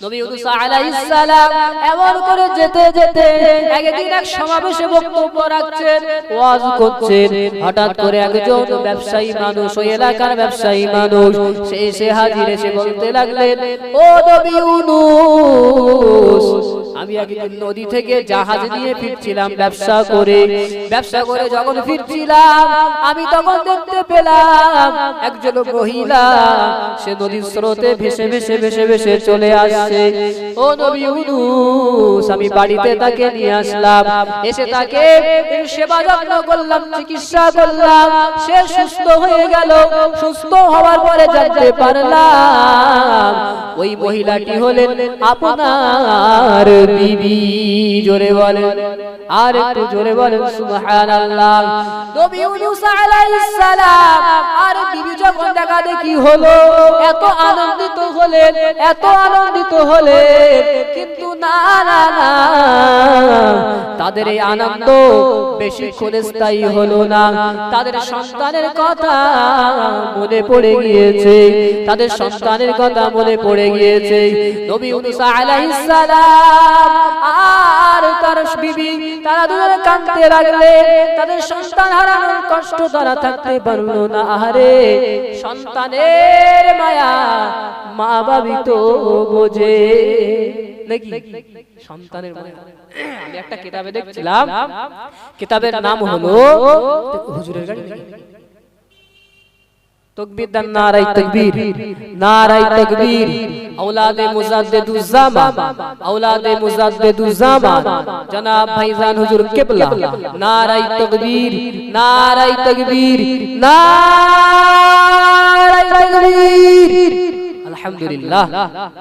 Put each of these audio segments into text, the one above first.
নবী ইউনূস আলাইহিস সালাম এমন করে যেতে যেতে একদিন এক সমাবেশে বক্তব্য রাখছেন ওয়াজ করছেন হঠাৎ করে একজন ব্যবসায়ী মানুষ ওই এলাকার ব্যবসায়ী মানুষ সে এসে হাজির এসে বলতে লাগলেন ও নবী ইউনূস আমি একদিন নদী থেকে জাহাজ নিয়ে ফিরছিলাম ব্যবসা করে ব্যবসা করে যখন ফিরছিলাম আমি তখন দেখতে পেলাম একজন মহিলা সে নদীর স্রোতে ভেসে ভেসে ভেসে ভেসে চলে ও নবী আমি বাড়িতে তাকে নিয়ে আসলাম। এসে তাকে সেবা যত্ন করলাম, চিকিৎসা করলাম। সে সুস্থ হয়ে গেল। সুস্থ হওয়ার পরে জানতে পারলাম, ওই মহিলাটি হলেন আপনার জোরে বলেন। আর একটু জোরে বলেন নবী আলাইহিস সালাম, আর যখন দেখা দেখি হলো, এত আনন্দিত হলেন, এত আনন্দিত হলেন কিন্তু না না না। তাদের এই আনন্দ বেশিক্ষণ স্থায়ী হলো না। তাদের সন্তানের কথা মনে পড়ে গিয়েছে। তাদের সন্তানের কথা মনে পড়ে গিয়েছে। নবী আর তার বিবি, তারা কাঁদতে লাগলেন তাদের সন্তান হারানোর কষ্ট তারা থাকতে পারল না। সন্তানের মায়া মা বাবি তো বোঝে নাকি সন্তানের মায়া আমি একটা কিতাবে দেখছিলাম কিতাবের নাম হলো হুজুরের গাড়ি তকবীর দান নারাই তকবীর নারাই তকবীর اولاد مجدد الزمان اولاد مجدد الزمان جناب ভাইজান হুজুর কিবলা নারাই তকবীর নারাই তকবীর নারাই তকবীর আলহামদুলিল্লাহ।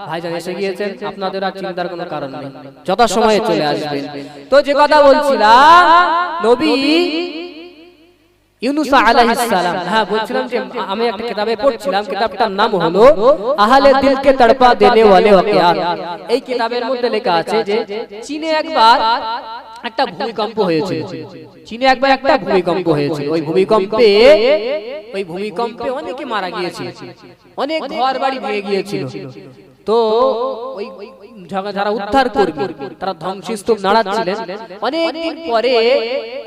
ভাইজান এসে গিয়েছেন, আপনাদের আর চিন্তার কোনো কারণ নেই। যথা সময়ে চলে আসবেন। তো যে কথা বলছিলাম, নবী হ্যাঁ আমি একটা নাম হলো তড়পা দেনে এই লেখা আছে যে, চীনে একবার একটা ভূমিকম্প হয়েছে। চীনে একবার একটা ভূমিকম্প হয়েছে। ওই ভূমিকম্পে ওই ভূমিকম্পে অনেকে মারা গিয়েছে অনেক ঘর বাড়ি ভেঙে গিয়েছিল। তো ওই যারা উদ্ধার করবে তারা ধ্বংসস্তূপ নাড়াচ্ছিলেন। অনেকদিন পরে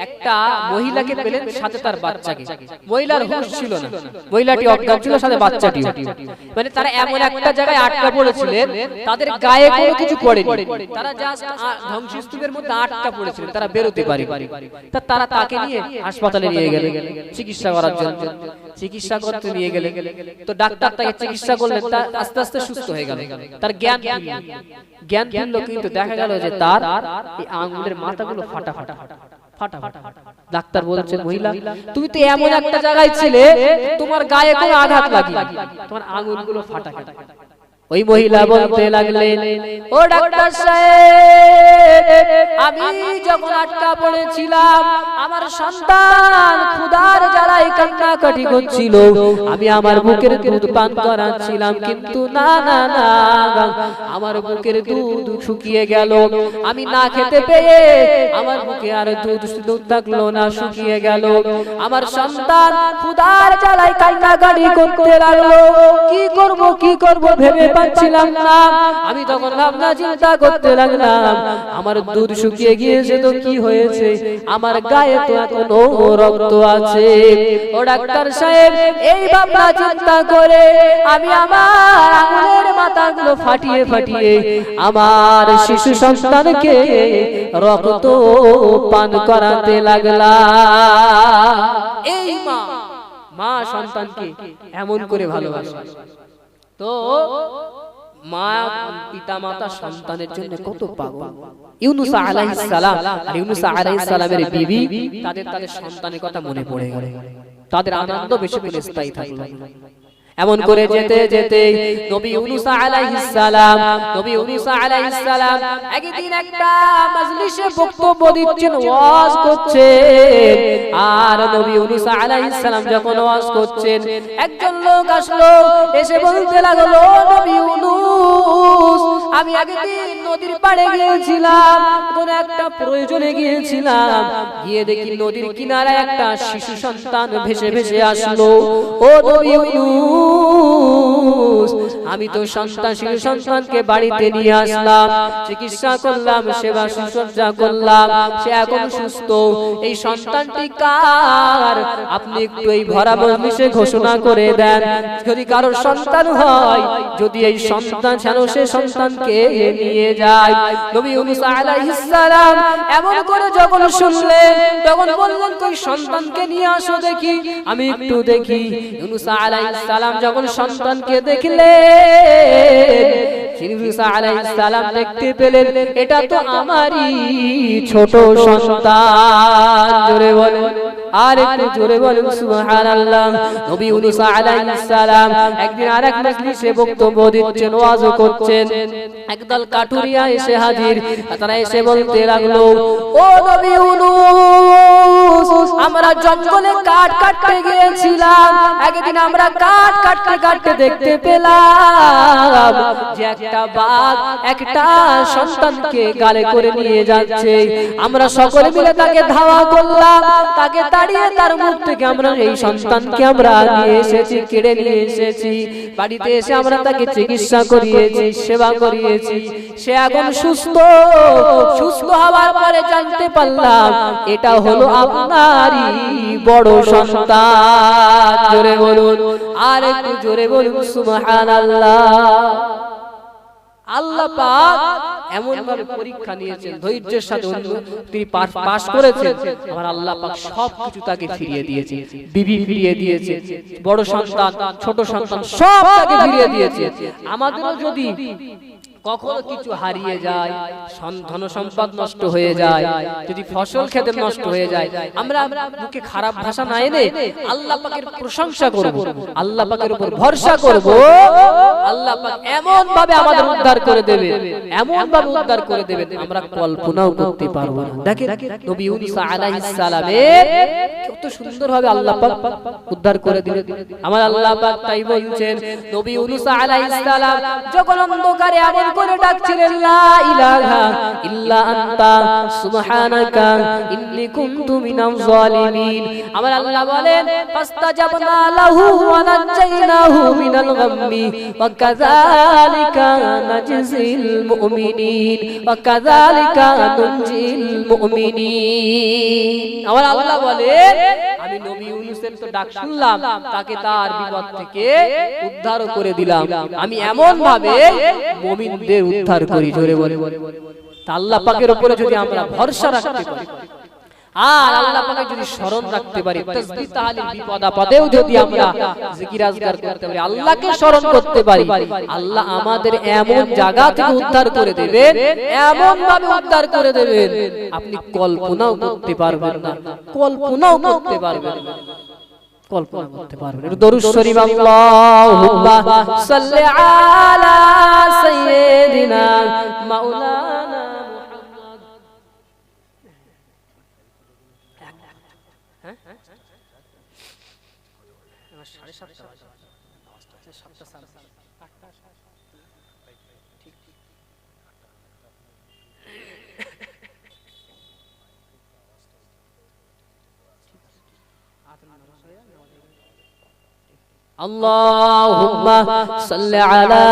একটা মহিলাকে পেলেন সাথে তার বাচ্চাকে। মহিলার হুঁশ ছিল না। মহিলাটি অজ্ঞান ছিল, সাথে বাচ্চাটি মানে তারা এমন একটা জায়গায় আটকা পড়েছিলেন, তাদের গায়ে কোনো কিছু পড়েনি তারা জাস্ট ধ্বংসস্তূপের মধ্যে আটকা পড়েছিলেন, তারা বেরোতে পারে তা তারা তাকে নিয়ে হাসপাতালে নিয়ে গেলেন, চিকিৎসা করার জন্য। চিকিৎসা করতে নিয়ে গেলেন। তো ডাক্তার তাকে চিকিৎসা করলেন তার আস্তে আস্তে সুস্থ হয়ে গেল। তার জ্ঞান। জ্ঞান ফিরল। কিন্তু দেখা গেল যে তার এই আঙ্গুলের মাথাগুলো ফাটা ফাটা ফাটা ফাটা ডাক্তার বলছে মহিলা তুমি তো এমন একটা জায়গায় ছিলে তোমার গায়ে কোনো আঘাত লাগে তোমার আঙুলগুলো ফাটা ফাটা ওই মহিলা বলতে লাগলেন ও ডাক্তার সাহেব আমি যখন আটকা পড়েছিলাম আমার সন্তান ক্ষুধার জ্বালায় কান্নাকাটি করছিল। আমি আমার বুকের দুধ পান করাচ্ছিলাম কিন্তু না না না আমার বুকের দুধ শুকিয়ে গেল। আমি না খেতে পেয়ে আমার বুকে আর দুধ দুধ থাকল না শুকিয়ে গেল। আমার সন্তান ক্ষুধার জ্বালায় কান্নাকাটি করতে লাগল। কি করব কি করব ভেবে পাচ্ছিলাম না। আমি তখন ভাবনা চিন্তা করতে লাগলাম, আমার দুধ শুকিয়ে গিয়েছে তো কি হয়েছে? আমার গায়ে তো এখনও রক্ত আছে। ও ডাক্তার সাহেব, এই ভাবনা চিন্তা করে আমি আমার আঙুলের মাথাগুলো ফাটিয়ে ফাটিয়ে আমার শিশু সন্তানকে রক্ত পান করাতে লাগলাম। এই মা মা সন্তানকে এমন করে ভালোবাসে। তো মা সন্তানের জন্য ইউনুস তাদের তাদের সন্তানের কথা মনে পড়ে তাদের আনন্দ বেশি করে স্থায়ী থাকল। এমন করে যেতে যেতে নবী উনুসা আলাইহিস সালাম নবী উনুসা আলাইহিস সালাম একদিন একটা মজলিসে বক্তব্য দিচ্ছেন ওয়াজ করছেন। আর নবী উনুসা আলাইহিস সালাম যখন ওয়াজ করছেন একজন লোক আসলো এসে বলতে লাগল নবী উনুস আমি একদিন নদীর পাড়ে গিয়েছিলাম। কোন একটা প্রয়োজনে গিয়েছিলাম। গিয়ে দেখি নদীর কিনারায় একটা শিশু সন্তান ভেসে ভেসে আসলো। ও আমি তো সন্তান, শিশু সন্তানকে বাড়িতে নিয়ে আসলাম। চিকিৎসা করলাম, সেবা সুসজ্জা করলাম। সে এখন সুস্থ। এই সন্তানটি কার? আপনি একটু এই ভরা মজলিসে ঘোষণা করে দেন। যদি কারোর সন্তান হয়, যদি এই সন্তান, যেন সে সন্তানকে নিয়ে যায়। নবী ইউনুস আলাইহিস সালাম এমন করে যখন শুনলেন, তখন বললেন কই সন্তানকে নিয়ে আসো দেখি, আমি একটু দেখি। ইউনুস আলাইহিস সালাম যখন সন্তানকে দেখলেন দেখতে পেলেন, এটা তো আমারই ছোট সন্তান। জোরে বলেন। আর একটু জোরে বলুন, সুবহানাল্লাহ। নবী ইউনুস আলাইহিস সালাম একদিন আরেক মজলিসে বক্তব্য দিচ্ছেন ওয়াজও করছেন। একদল কাটুরিয়া এসে হাজির, তারা এসে বলতে লাগল, ও নবী ইউনুস আমরা জঙ্গলে কাঠ কাটতে গিয়েছিলাম। একদিন আমরা কাঠ কাটতে কাটতে দেখতে পেলাম যে একটা বাঘ একটা সন্তানকে গালে করে নিয়ে যাচ্ছে। আমরা সকলে মিলে তাকে ধাওয়া করলাম। তাকে তাড়িয়ে তার মুখ থেকে আমরা এই সন্তানকে আমরা নিয়ে এসেছি, কেড়ে নিয়ে এসেছি। বাড়িতে এসে আমরা তাকে চিকিৎসা করিয়েছি, সেবা করিয়েছি। সে এখন সুস্থ সুস্থ হওয়ার পরে জানতে পারলাম, এটা হলো আপনারই বড় সন্তান। জোরে বলুন, আর একটু জোরে বলুন আল্লাহ এমন ভাবে পরীক্ষা নিয়েছেন, ধৈর্যের সাথে তিনি পাস করেছেন আমার আল্লাহ পাক সব কিছু তাকে ফিরিয়ে দিয়েছে, বিবি ফিরিয়ে দিয়েছে, বড় সন্তান, ছোট সন্তান সব তাকে ফিরিয়ে দিয়েছে। আমাদেরও যদি কখনো কিছু হারিয়ে যায় সন- ধন সম্পদ নষ্ট হয়ে যায় যদি ফসল খেতে নষ্ট হয়ে যায় আমরা মুখে খারাপ ভাষা না এনে আল্লাহ পাকের প্রশংসা করব আল্লাহ পাকের উপর ভরসা করব আল্লাহ পাক এমন ভাবে আমাদের উদ্ধার করে দেবে এমন ভাবে উদ্ধার করে দেবে আমরা কল্পনাও করতে পারব না। দেখেন নবী ইউনুস আলাইহিস সালামের কত সুন্দর ভাবে আল্লাহ পাক উদ্ধার করে দিলেন। আমার আল্লাহ পাক তাই বলছেন, নবী ইউনুস আলাইহিস সালাম যখন অন্ধকারে এমন করে ডাকছিলেন, লা ইলাহা ইল্লা আনতা, সুবহানাকা ইন্নী কুনতু মিনাল জালিমিন আমার আল্লাহ বলেন, ফাস্তাজাবনা লাহু ওয়া নাজাইনাহু মিনাল গাম্মি ওয়া কাযালিকা নাজজিল মুমিনিন ওয়া কাযালিকা নুনজিল মুমিনিন। আমার আল্লাহ বলেন আমি নবী ইউনূসের তো ডাক শুনলাম তাকে তার বিপদ থেকে উদ্ধার করে দিলাম। আমি এমন ভাবে মুমিনদের উদ্ধার করি জোরে বলে তা আল্লাহ পাকের উপরে যদি আমরা ভরসা রাখতে পারি আর আল্লাহ পাকে যদি স্মরণ রাখতে পারি তাসবিহ তাহলিল বিপদ আপদেও যদি আমরা জিকির আজকার করতে পারি আল্লাহকে স্মরণ করতে পারি আল্লাহ আমাদের এমন জায়গা থেকে উদ্ধার করে দেবেন এমন ভাবে উদ্ধার করে দেবেন আপনি কল্পনাও করতে পারবেন না কল্পনাও করতে পারবেন না। কল্পনা করতে পারবেন একটু দরুদ শরীফ আল্লাহুম্মা সাল্লি আলা সাইয়্যিদিনা মাওলানা اللهم صل على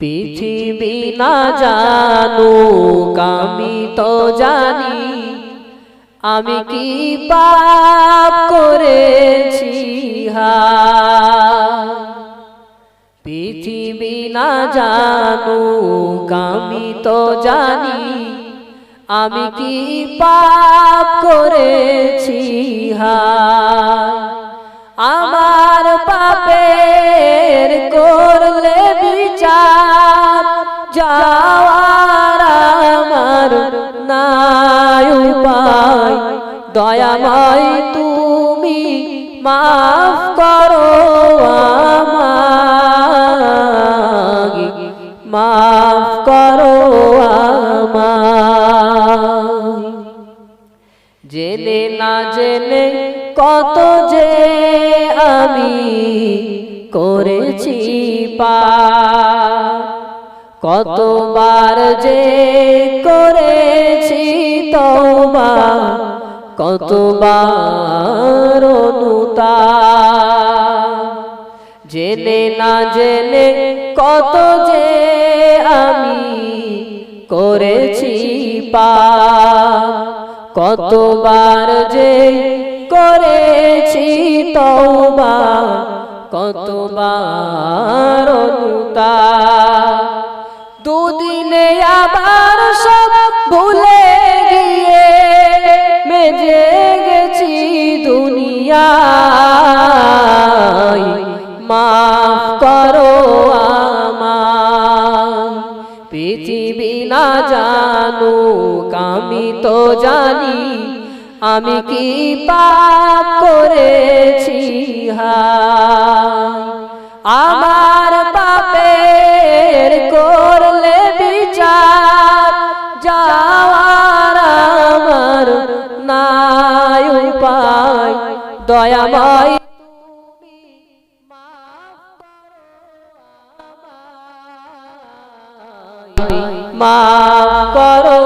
পৃথিবী না জানো আমি তো জানি আমি কি পাপ করেছি হায় পৃথিবী না জানো আমি তো জানি আমি কি পাপ করেছি? আমার পাপের করলে বিচার যাওয়ার আমার নাই উপায়। দয়াময় তুমি মাফ করো কতবার যে করেছি তওবা, কতবার জেনে না জেনে কত যে আমি করেছি পা কতবার যে করেছি তওবা, কতবার অনুতা জানো আমি তো জানি আমি কি পাপ করেছি আমার পাপের করলে বিচার যাওয়ার আমার নাই উপায়। দয়াময় মাফ করো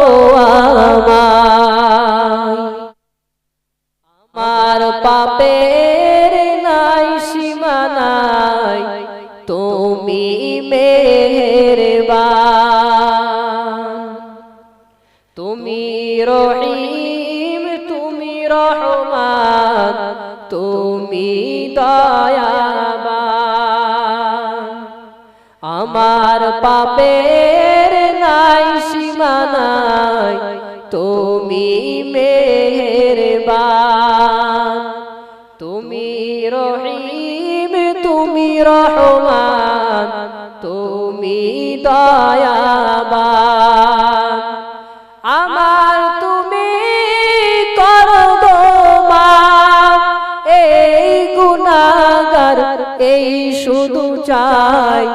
চাই।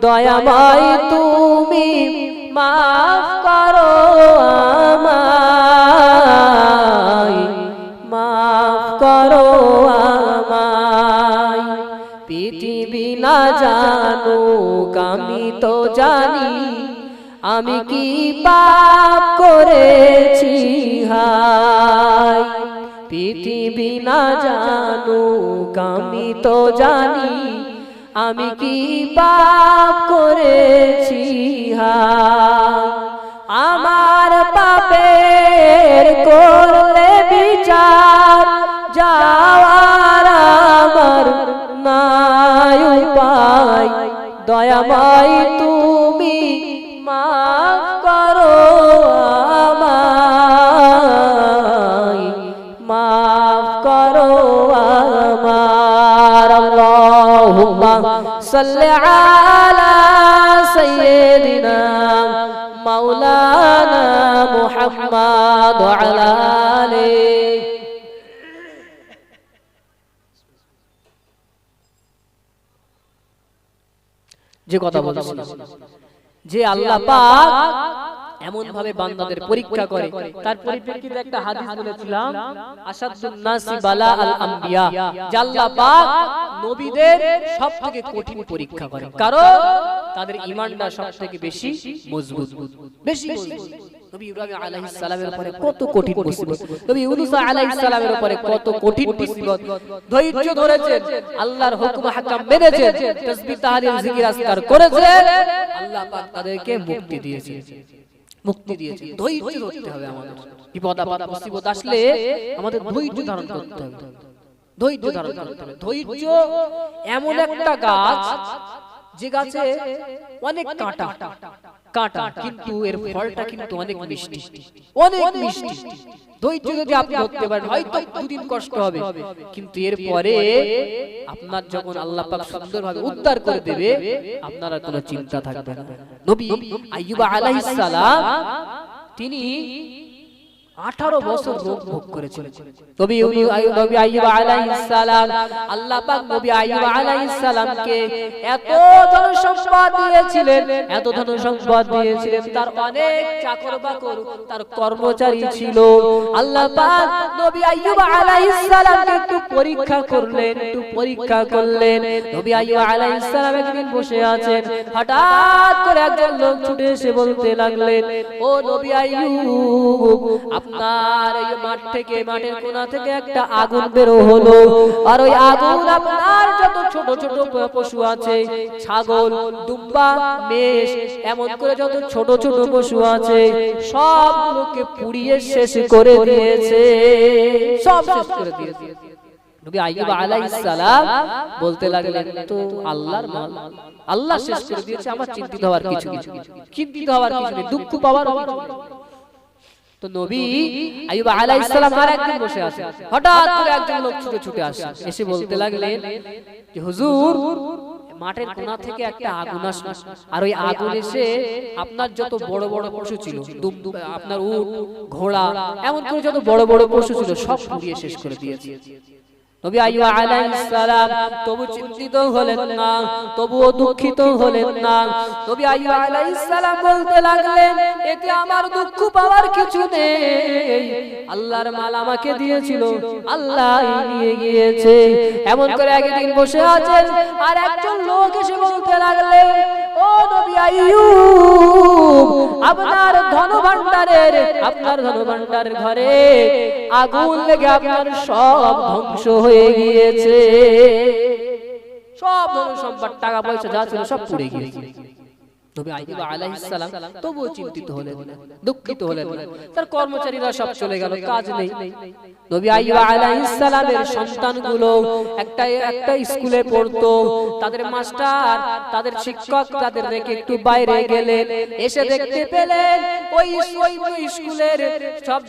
দয়াময় তুমি মাফ করো আমায়। মাফ করো আমায়। পৃথিবী না জানো আমি তো জানি আমি কি পাপ করেছি হাই পৃথিবী না জানো আমি তো জানি আমি কি পাপ করেছি? আমার পাপের করলে বিচার যাওয়ার আমার নাই উপায়। দয়াময় তুমি ওয়া আলা যে কথা বলছিলাম। যে আল্লাহ পাক এমন ভাবে বান্দাদের পরীক্ষা করে। তার পরিপ্রেক্ষিতে একটা হাদিস বলেছিলাম আসাদুন নাসি বালা আল আম্বিয়া আল্লাহ পাক নবীদের সবথেকে কঠিন পরীক্ষা করে। কারণ তাদের ঈমানটা সবথেকে বেশি মজবুত। বেশি নবী ইব্রাহিম আলাইহিস সালামের উপরে কত কঠিন মুসিবত। নবী ইউনূস আলাইহিস সালামের উপরে কত কঠিন মুসিবত। ধৈর্য ধরেছেন। আল্লাহর হুকুম হাকাম মেনেছেন। তাসবিহ তাহলিল জিকির আজকার করেছেন। আল্লাহ পাক তাদেরকে মুক্তি দিয়েছেন। মুক্তি দিয়েছে ধৈর্য ধরতে হবে আমাদের বিপদ আপদ মুসিবত আসলে আমাদের ধৈর্য ধারণ করতে হবে। ধৈর্য ধারণ করতে হবে। ধৈর্য এমন একটা গাছ যে গাছে অনেক কাঁটা কাঁটা কিন্তু এর ফলটা কিন্তু অনেক মিষ্টি। অনেক মিষ্টি। ধৈর্য যদি আপনি ধরতে পারেন হয়তো দুদিন কষ্ট হবে। কিন্তু এর পরে আপনার যখন আল্লাহ পাক সুন্দরভাবে উদ্ধার করে দেবে আপনার আর কোনো চিন্তা থাকবে না। নবী আইয়ুব আলাইহিস সালাম তিনি আঠারো বছর রোগ ভোগ করেছিলেন নবী নবী আইয়ুব আলাইহিস সালাম আল্লাহ পাক নবী আইয়ুব আলাইহিস সালামকে এত ধন সম্পদ দিয়েছিলেন এত ধন সম্পদ দিয়েছিলেন তার অনেক চাকর বাকর তার কর্মচারী ছিল। আল্লাহ পাক নবী আইয়ুব আলাইহিস সালামকে একটু পরীক্ষা করলেন একটু পরীক্ষা করলেন। নবী আইয়ুব আলাইহিস সালাম একদিন বসে আছেন। হঠাৎ করে একজন লোক ছুটে এসে বলতে লাগলেন ও নবী আইয়ুব আপনার এই মাঠ থেকে মাঠের কোণা থেকে একটা আগুন বেরো হলো। আর ওই আগুন আপনার যত ছোট ছোট পশু আছে ছাগল দুম্বা মেষ এমন করে যত ছোট ছোট পশু আছে সবগুলোকে পুড়িয়ে শেষ করে দিয়েছে। সব শেষ করে দিয়েছে। নবী আইয়ুব আলাইহিস সালাম বলতে লাগলেন তো আল্লাহর মাল আল্লাহ শেষ করে দিয়েছে আমার চিন্তিত হওয়ার কিছু কিছু চিন্তিত হওয়ার কিছু নেই দুঃখ পাওয়ার কিছু। তো নবী আইয়ুব আলাইহিস সালাম আর একদিন বসে আছে। হঠাৎ করে একজন লোক ছুটে ছুটে আসে। এসে বলতে লাগলেন যে হুজুর মাঠের কোনা থেকে একটা আগুন আসলো। আর ওই আগুন এসে আপনার যত বড় বড় পশু ছিল আপনার উট ঘোড়া এমন করে যত বড় বড় পশু ছিল সব পুড়িয়ে শেষ করে দিয়েছে। নবী আইয়ুব আলাইহিস সালাম তবু চিন্তিত হলেন না, তবুও দুঃখিত হলেন না। নবী আইয়ুব আলাইহিস সালাম বলতে লাগলেন, এতে আমার দুঃখ পাওয়ার কিছু নেই। আল্লাহর মাল আমাকে দিয়েছিল আল্লাহ নিয়ে গিয়েছে। এমন করে একদিন বসে আছেন, আর একজন লোক এসে বলতে লাগলেন ও আপনার ধন ভান্ডারের আপনার ধন ঘরে আগুন লেগে আপনার সব ধ্বংস হয়ে গিয়েছে। সব ধন সম্পদ, টাকা পয়সা যা ছিল সব পুড়ে গিয়েছে। নবী আইয়ুব আলাইহিস সালাম তবুও চিন্তিত হলেন দুঃখিত হলেন। তার কর্মচারীরা সব চলে গেল কাজ নেই। নবী আইয়ুব আলাইহিস সালামের সন্তানগুলো একটা একটা স্কুলে পড়তো তাদের মাস্টার তাদের শিক্ষক তাদের রেখে একটু বাইরে গেলেন এসে দেখতে পেলেন ওই স্কুলের সব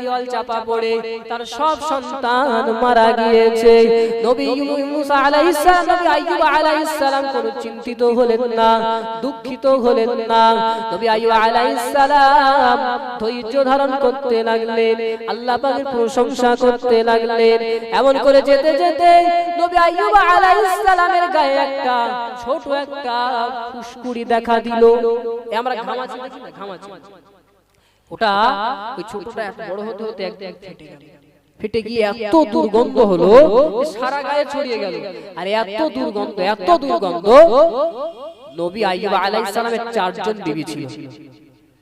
দেওয়াল চাপা পড়ে তার সব সন্তান মারা গিয়েছে। নবী মুসা আলাইহিস সালাম নবী আইয়ুব আলাইহিস সালাম কোনো চিন্তিত হলেন না। দুঃখিত হলেন না। নবী আইয়ুব আলাইহিস সালাম ধৈর্য ধারণ করতে লাগলেন, আল্লাহ পাকের প্রশংসা করতে লাগলেন। এমন করে যেতে যেতে নবী গায়ে একটা ছোট একটা দেখা দিল। আমরা না? ওটা ওই ছোটটা এত বড় হতে হতে ফেটে গেল। ফেটে গিয়ে এত দুর্গন্ধ হলো সারা গায়ে ছড়িয়ে গেল। আর এত দুর্গন্ধ এত দুর্গন্ধ। নবী আইয়ুব আলাইহিস সালামের চারজন বিবি ছিল।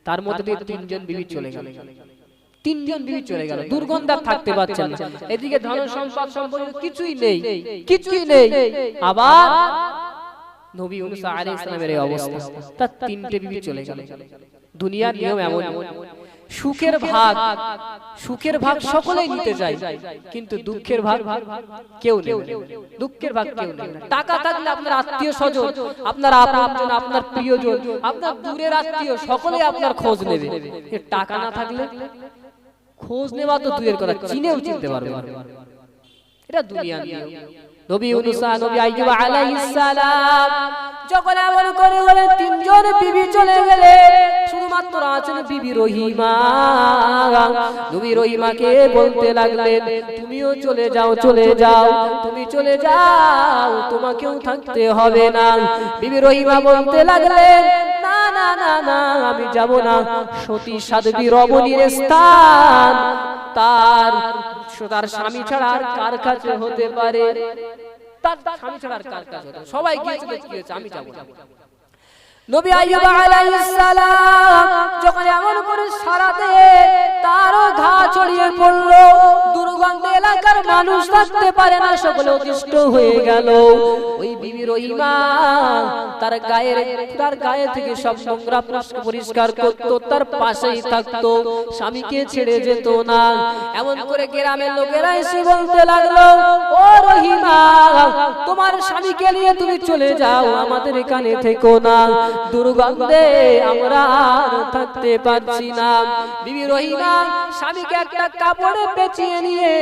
তার মধ্যে দিয়ে তিনজন বিবি চলে গেল। তিনজন বিবি চলে গেল। দুর্গন্ধ থাকতে পারছেন না। এদিকে ধন সম্পদ সম্পর্ক কিছুই নেই। কিছুই নেই। আবার নবী ইউনূস আলাইহিস সালামের এই অবস্থা। তার তিনটে বিবি চলে গেল। দুনিয়ার নিয়ম এমন। সুখের ভাগ সুখের ভাগ সকলেই নিতে চায় কিন্তু দুঃখের ভাগ কেউ নেই দুঃখের ভাগ কেউ নেই টাকা থাকলে আপনার আত্মীয় স্বজন আপনার আপনজন আপনার প্রিয়জন আপনার দূরের আত্মীয় সকলে আপনার খোঁজ নেবে। টাকা না থাকলে খোঁজ নেওয়া তো দূরের কথা চিনেও চিনতে পারবে না। এটা দুনিয়ার নিয়ম। নবী ইউনূস নবী আইয়ুব আলাইহিস সালাম। যখন এমন করে বলে তিনজন বিবি চলে গেলে শুধুমাত্র আছেন বিবি রহিমা। নবী রহিমাকে বলতে লাগলেন তুমিও চলে যাও চলে যাও তুমি চলে যাও তোমাকেও থাকতে হবে না। বিবি রহিমা বলতে লাগলেন না না না না আমি যাব না। সতী সাধবী রমণীর স্থান তার তার স্বামী ছাড়া আর কার কাছে হতে পারে? তার স্বামী ছাড়া আর কার কাছে হতে সবাই গিয়েছে আমি যাব নবী আইয়ুব আলাইহিস সালাম যখন এমন করে সারাতে তারও ঘা ছড়িয়ে পড়ল। দুর্গন্ধ এলাকার মানুষ থাকতে পারে না সকলে অতিষ্ঠ হয়ে গেল। ওই বিবি রহিমা তার গায়ের তার গায়ে থেকে সব নোংরা পরিষ্কার করতো তার পাশেই থাকতো স্বামীকে ছেড়ে যেত না। এমন করে গ্রামের লোকেরা এসে বলতে লাগল ও রহিমা তোমার স্বামীকে নিয়ে তুমি চলে যাও আমাদের এখানে থেকো না দুর্গন্ধে আমরা আর থাকতে পারছি না। বিবি রহিমা স্বামীকে একটা কাপড়ে পেঁচিয়ে নিয়ে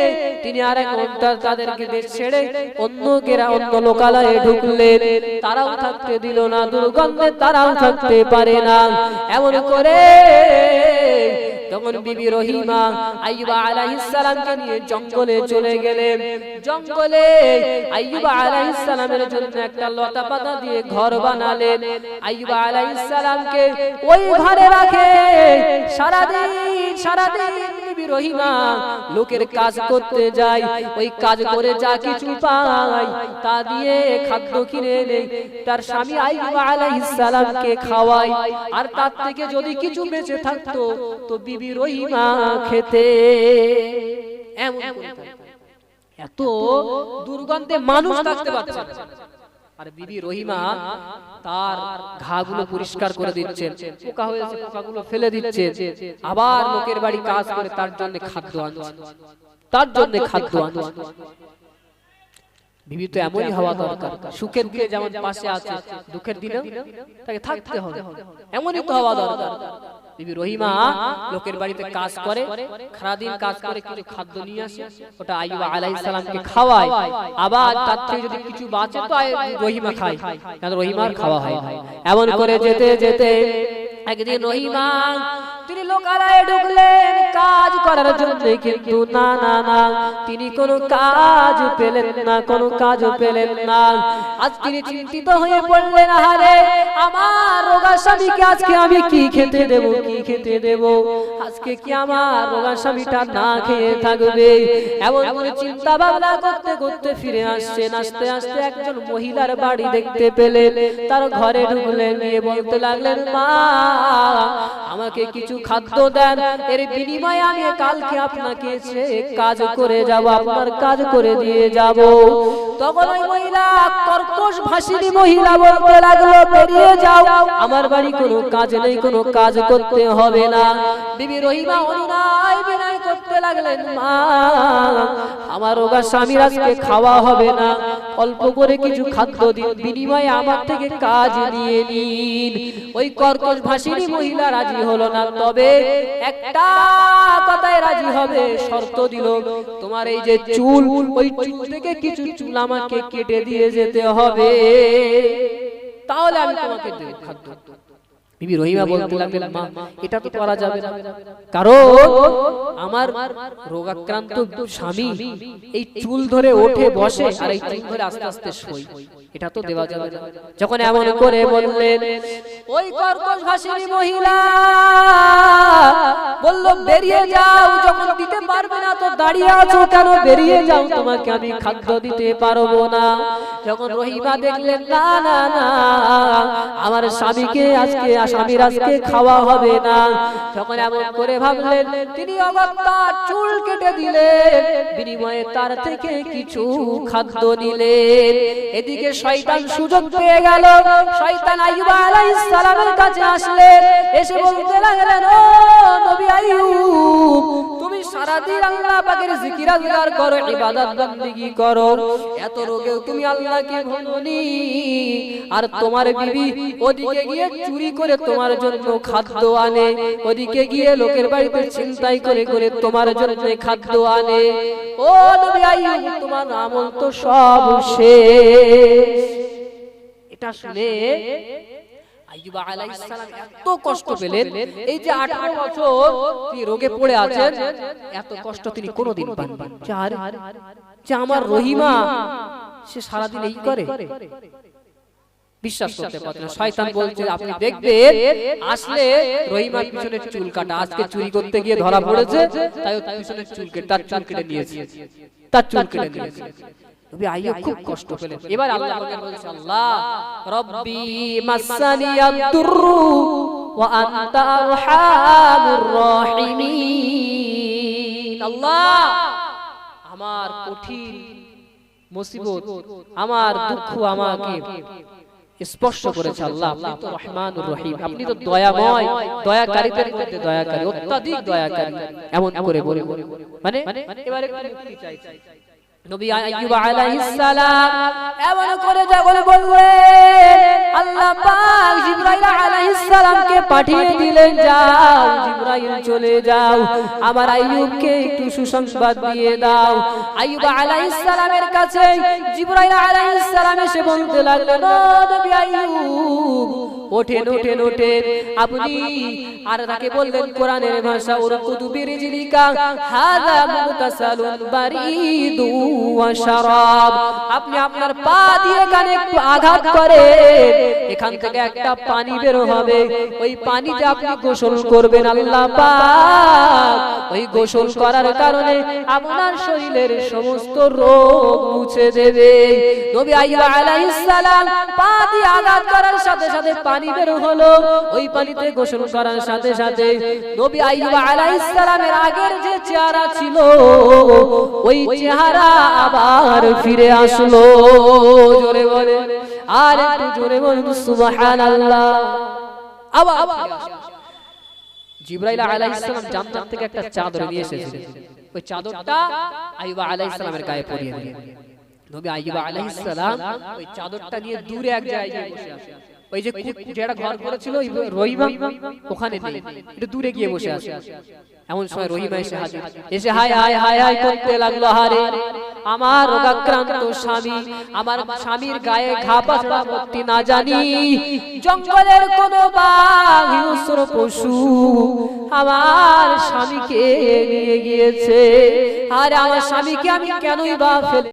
তিনি আর এক ঘণ্টা তাদেরকে ছেড়ে অন্য কেরা অন্য লোকালয়ে ঢুকলেন। তারাও থাকতে দিল না, দুর্গন্ধে তারাও থাকতে পারে না। এমন করে তখন বিবি রহিমা আইবা আলাইহিস সালামকে নিয়ে জঙ্গলে চলে গেলেন, জঙ্গলে আইবা আলাইহিস সালামের জন্য একটা লতা পাতা দিয়ে ঘর বানালেন। আইবা আলাইহিস সালামকে ওই ঘরে রাখে, সারাদিন সারাদিন বিবি লোকের কাজ করতে যায় ওই কাজ করে যা কিছু পায় তা দিয়ে খাদ্য কিনে নেই। তার স্বামী আইয়ুব আলাইহিস সালামকে খাওয়ায় আর তার থেকে যদি কিছু বেঁচে থাকতো, তো বিবি রহিমা খেতে। এত দুর্গন্ধে মানুষ থাকতে পারছে। আর বিবি রহিমা তার ঘাগুলো পরিষ্কার করে দিচ্ছেন। পোকা হয়েছে পোকাগুলো ফেলে দিচ্ছেন। আবার লোকের বাড়ি কাজ করে তার জন্য খাদ্য আনছে তার জন্য খাদ্য আনছে বিবি তো এমনই হওয়া দরকার। সুখের দিনে যেমন পাশে আছে দুঃখের দিনে তাকে থাকতে হবে। এমনই তো হওয়া দরকার। বিবি রহিমা, লোকের বাড়িতে কাজ করে, সারাদিন কাজ করে কিছু খাদ্য নিয়ে আসে, ওটা আইবা সালামকে খাওয়ায়। আবার তার থেকে যদি কিছু বাঁচে, তো রহিমা খায়। কারণ রহিমার খাওয়া হয় এমন করে যেতে যেতে একদিন রহিমা লোকালয়ে ঢুকলেন কাজ করার জন্য কিন্তু না না না। তিনি কোনো কাজ পেলেন না, কোনো কাজ পেলেন না। আজ তিনি চিন্তিত হয়ে পড়লেন, আহারে, আমার রোগা স্বামীকে আজকে আমি কি খেতে দেব, কি খেতে দেব? আজকে কি আমার রোগা স্বামীটা না খেয়ে থাকবে? এমন করে চিন্তা ভাবনা করতে করতে ফিরে আসছেন, আস্তে আস্তে একজন মহিলার বাড়ি দেখতে পেলেন। তার ঘরে ঢুকলেন নিয়ে বলতে লাগলেন, মা, আমাকে কিছু খাদ্য দেন। এর বিনিময়ে আমি কালকে আপনাকে কাজ করে যাব, আপনার কাজ করে দিয়ে যাব। তখন ওই মহিলা কর্কশ মহিলা বলতে লাগল, বেরিয়ে যাও, আমার বাড়ি কোনো কাজ নেই, কোনো কাজ করতে হবে না। রহিমা বিনয় করতে লাগলেন, মা আমার স্বামীর আজকে খাওয়া হবে না। অল্প করে কিছু খাদ্য দিন, বিনিময়ে আমার থেকে কাজ নিয়ে নিন। ওই কর্কশ ভাষিনী মহিলা রাজি হলো না। তবে একটা কথায় রাজি হবে, শর্ত দিল, তোমার এই যে চুল, ওই চুল থেকে কিছু চুল আমাকে কেটে দিয়ে যেতে হবে। তাহলে আমি তোমাকে খাদ্য। বিবি রহিমা বলতে লাগলেন মা এটা তো করা যাবে না। কারণ আমার রোগাক্রান্ত স্বামী এই চুল ধরে ওঠে বসে আর এই চুল ধরে আস্তে আস্তে শোয়। এটা তো দেওয়া যাবে না। যখন এমন করে বললেন ওই কর্কশ ভাষিনী মহিলা বলল বেরিয়ে যাও যখন দিতে পারবে না তো দাঁড়িয়ে আছো কেন? বেরিয়ে যাও তোমাকে আমি খাদ্য দিতে পারব না। যখন রহিমা দেখলেন না না না আমার স্বামীকে আজকে স্বামীর আজকে খাওয়া হবে না। যখন এমন করে ভাবলেন তিনি অগত্যার চুল কেটে দিলেন। বিনিময়ে তার থেকে কিছু খাদ্য নিলেন। এদিকে শয়তান সুযোগ পেয়ে গেল। শয়তান আইয়ুব আলাইহিস সালামের কাছে আসলেন। এসে বলতে লাগলেন ও নবী আইয়ুব তুমি আর তোমার বিবি ওদিকে গিয়ে চুরি করে তোমার জন্য খাদ্য আনে, ওদিকে গিয়ে লোকের বাড়িতে চিন্তাই করে করে তোমার জন্য খাদ্য আনে। ও তোমার আমল তো সব শেষ। এটা শুনে আইয়ুব আলাইহিস সালাম এত কষ্ট পেলেন এই যে 18 বছর তিনি রোগে পড়ে আছেন এত কষ্ট তিনি কোনোদিন পাননি। যে আরে যে আমার রহিমা সে সারাদিন এই করে। বিশ্বাস করতে না। শয়তান বলছে আপনি দেখবেন আসলে রহিমার পিছনে চুল কাটা আজকে চুরি করতে গিয়ে ধরা পড়েছে। তাই ওর পিছনে চুল কেটে তার চুল কেটে নিয়েছে। তার চুল কেটে নিয়েছে। নবী আইয়ুব খুব কষ্ট পেলেন এবার আল্লাহ পাকের বলছে আল্লাহ রব্বি মাসানিয়াদ দুররু ওয়া আনতা আরহামুর রাহিমিন। আল্লাহ আমার কঠিন মুসিবত আমার দুঃখ আমাকে স্পর্শ করেছে আল্লাহ। আপনি তো রহমানুর রহিম। আপনি তো দয়াময় দয়াকারীদের মধ্যে দয়াকারী অত্যাধিক দয়াকারী। এমন করে বলে মানে এবারে মুক্তি চাইছে নবী আইয়ুব আলাইহিস সালাম এমন করে যখন বললেন আল্লাহ পাক জিবরাইল আলাইহিস সালামকে পাঠিয়ে দিলেন যাও জিবরাইল চলে যাও আমার আইয়ুবকে একটু সুসংবাদ দিয়ে দাও। আইয়ুব আলাইহিস সালামের কাছে জিবরাইল আলাইহিস সালাম এসে বলতে লাগলেন নবী আইয়ুব। ওঠেন ওঠেন ওঠেন। আপনি আর তাকে বললেন কোরআনের ভাষা বিরিজলিকা বারিদু ওয়া আপনি আপনার পা দিয়ে কানে আঘাত করে, এখান থেকে একটা পানি বের হবে। ওই পানিতে আপনি গোসল করবেন, আল্লাহ ওই গোসল করার কারণে আপনার শরীরের সমস্ত রোগ মুছে দেবে। নবী আইয়ুব আলাইহিস পা দিয়ে আঘাত করার সাথে সাথে পানি বের হলো। ওই পানিতে গোসল করার সাথে সাথে নবী আইয়ুব আলাইহিস আগের যে চেহারা ছিল, ওই চেহারা আবার ফিরে আসলো। জোরে বলে, আর একটু জোরে বলুন, সুবহানাল্লাহ। আবার জিব্রাইল আলাইহিস সালাম জান্নাত থেকে একটা চাদর নিয়ে এসেছিলেন। ওই চাদরটা আইয়ুব আলাইহিস সালামের গায়ে পরিয়ে দিলেন নবী আইয়ুব আলাইহিস সালাম ওই চাদরটা নিয়ে দূরে এক জায়গায় বসে আছে ওই যে যেটা ঘর করেছিল রহিমা ওখানে একটু দূরে গিয়ে বসে আছে। এমন সময় রহিমা এসে হাজির। এসে হায় হায় হায় হায় করতে লাগল হারে আমার রোগাক্রান্ত স্বামী আমার স্বামীর গায়ে ঘা ভর্তি না জানি। জঙ্গলের কোন বাঘ হিংস্র পশু আমার স্বামীকে নিয়ে গিয়েছে। আর আমার স্বামীকে আমি কেনই বা ফেলে